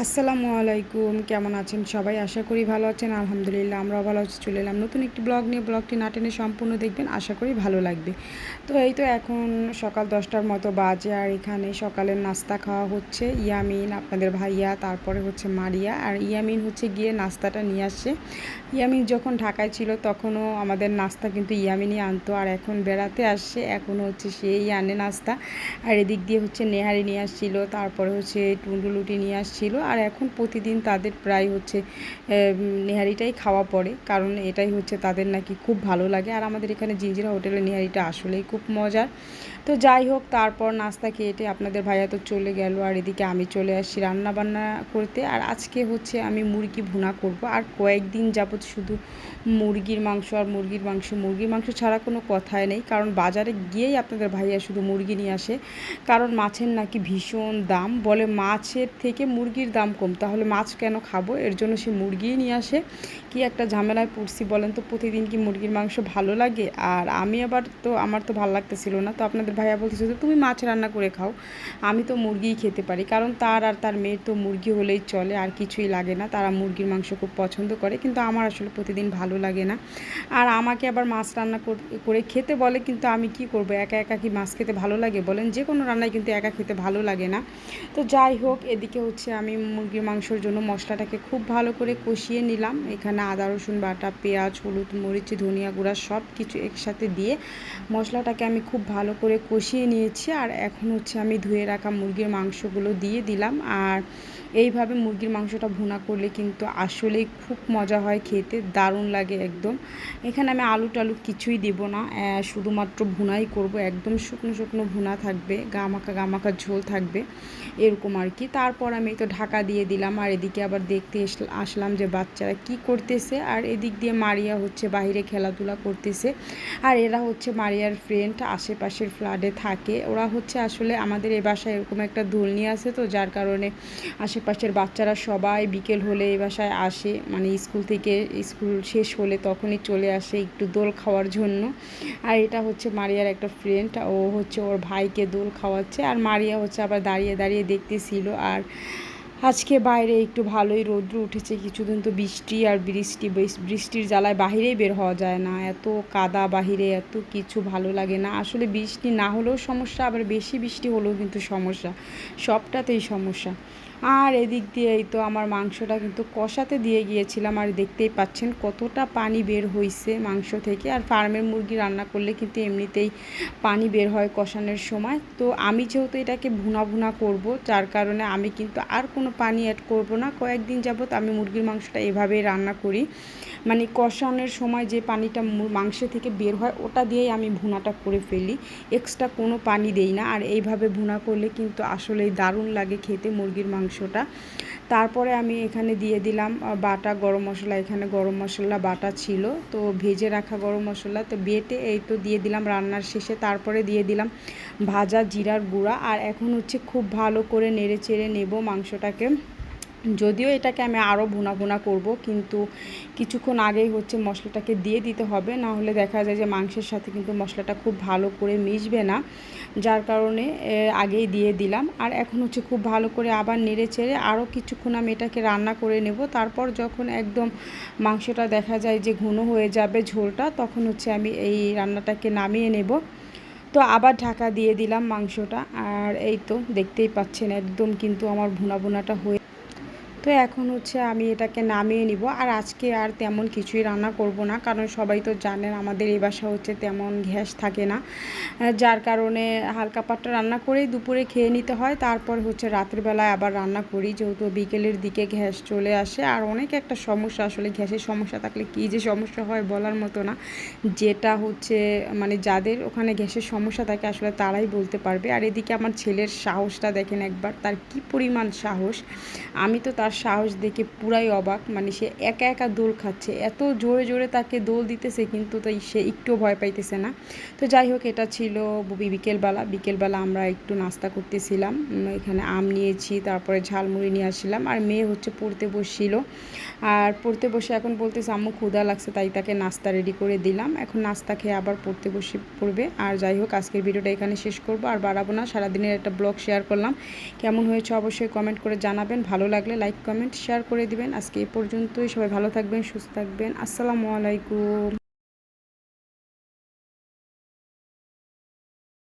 আসসালামু আলাইকুম, কেমন আছেন সবাই? আশা করি ভালো আছেন, আলহামদুলিল্লাহ আমরাও ভালো আছি, চলে এলাম নতুন একটি ব্লগ নিয়ে। ব্লগটি না টেনে সম্পূর্ণ দেখবেন, আশা করি ভালো লাগবে। তো এই তো এখন সকাল দশটার মতো বাজে আর এখানে সকালের নাস্তা খাওয়া হচ্ছে। ইয়ামিন, আপনাদের ভাইয়া, তারপরে হচ্ছে মারিয়া আর ইয়ামিন হচ্ছে গিয়ে নাস্তাটা নিয়ে আসছে। ইয়ামিন যখন ঢাকায় ছিল তখনও আমাদের নাস্তা কিন্তু ইয়ামিনই আনতো আর এখন বেড়াতে আসছে এখন হচ্ছে সেই আনে নাস্তা। আর এদিক দিয়ে হচ্ছে নেহারি নিয়ে আসছিল, তারপরে হচ্ছে টুন্ডুলুটি নিয়ে আসছিল। আর এখন প্রতিদিন তাদের প্রায় হচ্ছে নেহারিটাই খাওয়া পড়ে। কারণ এটাই হচ্ছে তাদের নাকি খুব ভালো লাগে। আর আমাদের এখানে জিঞ্জিরা হোটেলে নেহারিটা আসলেই খুব মজার। তো যাই হোক, তারপর নাস্তা খেয়েটে আপনাদের ভাইয়া তো চলে গেল, আর এদিকে আমি চলে আসছি রান্না বান্না করতে। আর আজকে হচ্ছে আমি মুরগি ভুনা করব। আর কয়েকদিন যাবৎ শুধু মুরগির মাংস আর মুরগির মাংস। মুরগির মাংস ছাড়া কোনো কথাই নেই। কারণ বাজারে গিয়েই আপনাদের ভাইয়া শুধু মুরগি নিয়ে আসে। কারণ মাছের নাকি ভীষণ দাম। বলে মাছের থেকে মুরগির দাম কম, তাহলে মাছ কেন খাব? এর জন্য সে মুরগিই নিয়ে আসে। কি একটা ঝামেলায় পড়ছি বলেন তো, প্রতিদিন কি মুরগির মাংস ভালো লাগে? আর আমি আবার তো, আমার তো ভালো লাগতেছিল না। তো আপনাদের ভাইয়া বলতেছে যে, তুমি মাছ রান্না করে খাও। আমি তো মুরগিই খেতে পারি। কারণ তার আর তার মেয়ের তো মুরগি হলেই চলে, আর কিছুই লাগে না। তারা মুরগির মাংস খুব পছন্দ করে, কিন্তু আমার আসলে প্রতিদিন ভালো লাগে না। আর আমাকে আবার মাছ রান্না করে খেতে বলে, কিন্তু আমি কি করব? একা একা কি মাছ খেতে ভালো লাগে? বলেন, যে কোনো রান্নায় কিন্তু একা খেতে ভালো লাগে না। তো যাই হোক, এদিকে হচ্ছে আমি মুরগির মাংসর জন্য মশলাটাকে খুব ভালো করে কষিয়ে নিলাম। এখানে আদা, রসুন বাটা, পেঁয়াজ, হলুদ, মরিচ, ধনিয়া গুঁড়া সব কিছু একসাথে দিয়ে মশলাটাকে আমি খুব ভালো করে কষিয়ে নিয়েছি। আর এখন হচ্ছে আমি ধুয়ে রাখা মুরগির মাংসগুলো দিয়ে দিলাম। আর এইভাবে মুরগির মাংসটা ভুনা করলে কিন্তু আসলেই খুব মজা হয় খেতে, দারুণ লাগে একদম। এখানে আমি আলু টালু কিছুই দেব না শুধুমাত্র ভুনাই করব, একদম শুকনো শুকনো ভুনা থাকবে গামাকা গামাকা ঝোল থাকবে, এরকম আর কি। তারপর আমি তো ঢাকা দিয়ে দিলাম, আর এদিকে আবার দেখতে আসলাম যে বাচ্চারা কি করতেছে, আর এদিক দিয়ে মারিয়া হচ্ছে বাহিরে খেলাধুলা করতেছে। আর এরা হচ্ছে মারিয়ার ফ্রেন্ড আশেপাশের ফ্ল্যাটে থাকে। ওরা হচ্ছে আসলে আমাদের এ বাসায় এরকম একটা নিয়ে আছে তো, যার কারণে আশেপাশের বাচ্চারা সবাই বিকেল হলে এ বাসায় আসে। মানে স্কুল থেকে স্কুল শেষ হলে তখনই চলে আসে একটু দোল খাওয়ার জন্য। আর এটা হচ্ছে মারিয়ার একটা ফ্রেন্ড ও হচ্ছে ওর ভাইকে দোল খাওয়াচ্ছে। আর মারিয়া হচ্ছে আবার দাঁড়িয়ে দাঁড়িয়ে দেখতেছিল। আর আজকে বাইরে একটু ভালোই রৌদ্র উঠেছে। কিছুদিন তো বৃষ্টি আর বৃষ্টি বৃষ্টির জ্বালায় বাহিরেই বের হওয়া যায় না। এত কাদা বাহিরে, এত কিছু ভালো লাগে না। আসলে বৃষ্টি না হলেও সমস্যা, আবার বেশি বৃষ্টি হলেও কিন্তু সমস্যা। সবটাতেই সমস্যা। আর এদিক দিয়ে এই তো আমার মাংসটা কিন্তু কষাতে দিয়ে গিয়েছিলাম আর দেখতেই পাচ্ছেন কতটা পানি বের হয়েছে মাংস থেকে। আর ফার্মের মুরগি রান্না করলে কিন্তু এমনিতেই পানি বের হয় কষানোর সময়। তো আমি যেহেতু এটাকে ভুনা ভুনা করব, যার কারণে আমি কিন্তু আর কোনো পানি অ্যাড করব না। কয়েকদিন যাবৎ আমি মুরগির মাংসটা এভাবেই রান্না করি। মানে কষানোর সময় যে পানিটা মাংস থেকে বের হয়, ওটা দিয়েই আমি ভুনাটা করে ফেলি। এক্সট্রা কোনো পানি দেই না। আর এইভাবে ভুনা করলে কিন্তু আসলেই দারুণ লাগে খেতে মুরগির মাংসটা। তারপরে আমি এখানে দিয়ে দিলাম বাটা, গরম মশলা। এখানে গরম মশলা বাটা ছিল, তো ভেজে রাখা গরম মশলা। তো বেটে এই তো দিয়ে দিলাম রান্নার শেষে। তারপরে দিয়ে দিলাম ভাজা জিরার গুঁড়া। আর এখন হচ্ছে খুব ভালো করে নেড়ে চেড়ে নেব মাংসটাকে। যদিও এটাকে আমি আরও ভুনা ভুনা করব, কিন্তু কিছুক্ষণ আগেই হচ্ছে মশলাটাকে দিয়ে দিতে হবে, না হলে দেখা যায় যে মাংসের সাথে কিন্তু মশলাটা খুব ভালো করে মিশবে না, যার কারণে আগেই দিয়ে দিলাম। আর এখন হচ্ছে খুব ভালো করে আবার নেড়ে চেড়ে আরও কিছুক্ষণ আমি এটাকে রান্না করে নেব, তারপর যখন একদম মাংসটা দেখা যায় যে ঘন হয়ে যাবে ঝোলটা, তখন হচ্ছে আমি এই রান্নাটাকে নামিয়ে নেব। তো আবার ঢাকা দিয়ে দিলাম মাংসটা, আর এই তো দেখতেই পাচ্ছেন, একদম কিন্তু আমার ভুনা ভুনাটা হয়ে তো এখন হচ্ছে আমি এটাকে নামিয়ে নিব। আর আজকে আর তেমন কিছুই রান্না করব না, কারণ সবাই তো জানেন আমাদের এই বাসা হচ্ছে তেমন গ্যাস থাকে না। যার কারণে হালকা পাটটা রান্না করেই দুপুরে খেয়ে নিতে হয়। তারপর হচ্ছে রাতের বেলায় আবার রান্না করি, যেহেতু বিকেলের দিকে গ্যাস চলে আসে। আর অনেক একটা সমস্যা, আসলে গ্যাসের সমস্যা থাকলে কী যে সমস্যা হয় বলার মতো না। যেটা হচ্ছে মানে যাদের ওখানে গ্যাসের সমস্যা থাকে, আসলে তারাই বলতে পারবে। আর এদিকে আমার ছেলের সাহসটা দেখেন একবার, তার কি পরিমাণ সাহস। আমি তো তার তার সাহস দেখে পুরাই অবাক। মানে সে একা একা দোল খাচ্ছে। এত জোরে জোরে তাকে দোল দিতেছে কিন্তু তাই সে একটুও ভয় পাইতেছে না। তো যাই হোক, এটা ছিল বিকেলবেলা। বিকেলবেলা আমরা একটু নাস্তা করতেছিলাম। এখানে আম নিয়েছি, তারপরে ঝালমুড়ি নিয়ে আসছিলাম। আর মেয়ে হচ্ছে পড়তে বসছিল। আর পড়তে বসে এখন বলতেছে, আম্মু ক্ষুদা লাগছে, তাই তাকে নাস্তা রেডি করে দিলাম। এখন নাস্তা খেয়ে আবার পড়তে বসে পড়বে। আর যাই হোক, আজকের ভিডিওটা এখানে শেষ করব। আর বাড়াবো না, সারাদিনের একটা ব্লগ শেয়ার করলাম। কেমন হয়েছে অবশ্যই কমেন্ট করে জানাবেন। ভালো লাগলে লাইক কমেন্ট শেয়ার করে দিবেন। আজকে এ পর্যন্তই। সবাই ভালো থাকবেন সুস্থ থাকবেন। আসসালামু আলাইকুম।